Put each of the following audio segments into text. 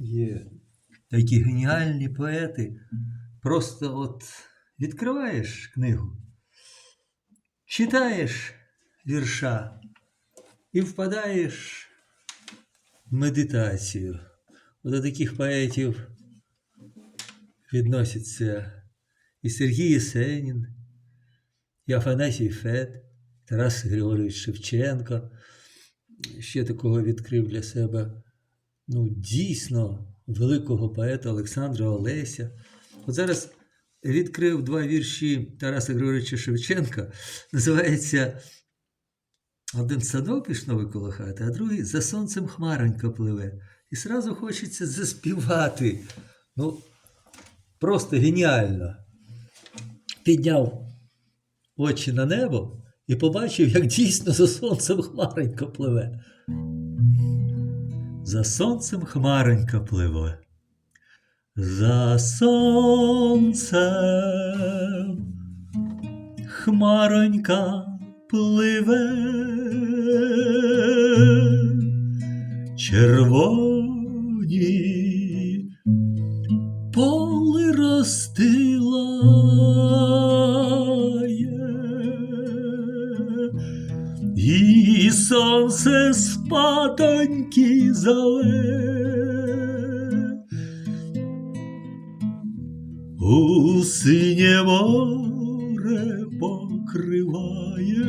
Є такі геніальні поети. Просто от відкриваєш книгу, читаєш вірша і впадаєш в медитацію. От До таких поетів відносяться і Сергій Єсенін, і Афанасій Фет, Тарас Григорович Шевченко. Ще такого відкрив для себе ну, дійсно великого поета Олександра Олеся. От зараз відкрив два вірші Тараса Григоровича Шевченка. Називається один садок пішновий коло хати, а другий за сонцем хмаронька пливе. І сразу хочеться заспівати. Ну, просто геніально. Підняв очі на небо і побачив, як дійсно за сонцем хмаронька пливе. За сонцем хмаронька пливе. За сонцем хмаронька пливе. Червоні поли розстилає, і сонце спатоньки зале. У синє море покриває.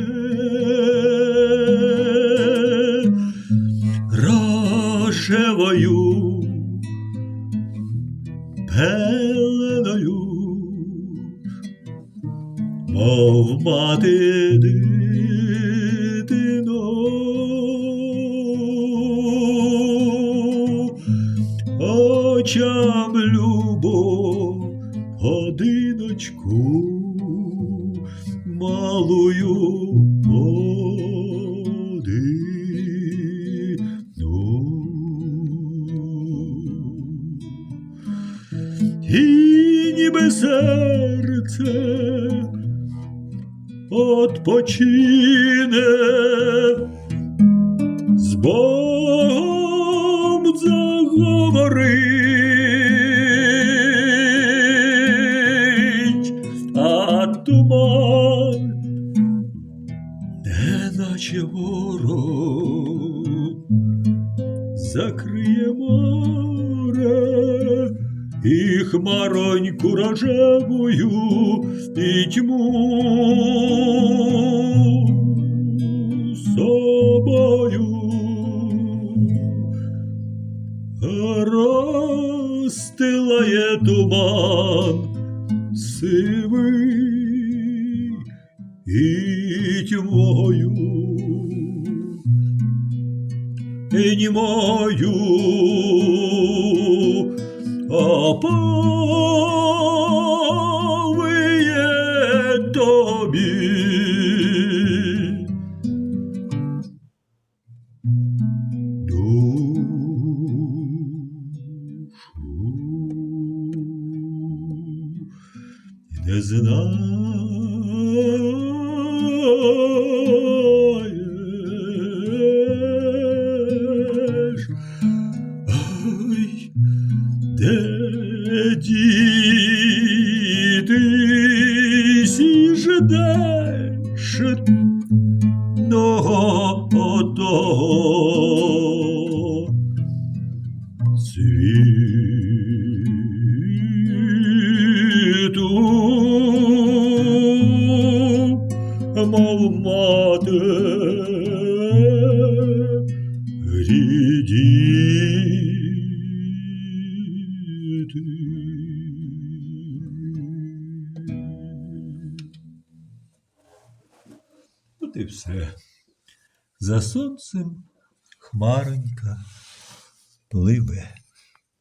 Рожевою пеленою, мов мати дитину, очам любов годиночку малую годину. І ніби серце odpoчине з закриє море і хмароньку рожевую і тьму. Собою. Розстилає туман сивий і тьмою німою оповиє тобі. Душу не знаєш, ждеш одного отого світу, мов От і все. За сонцем хмаронька пливе.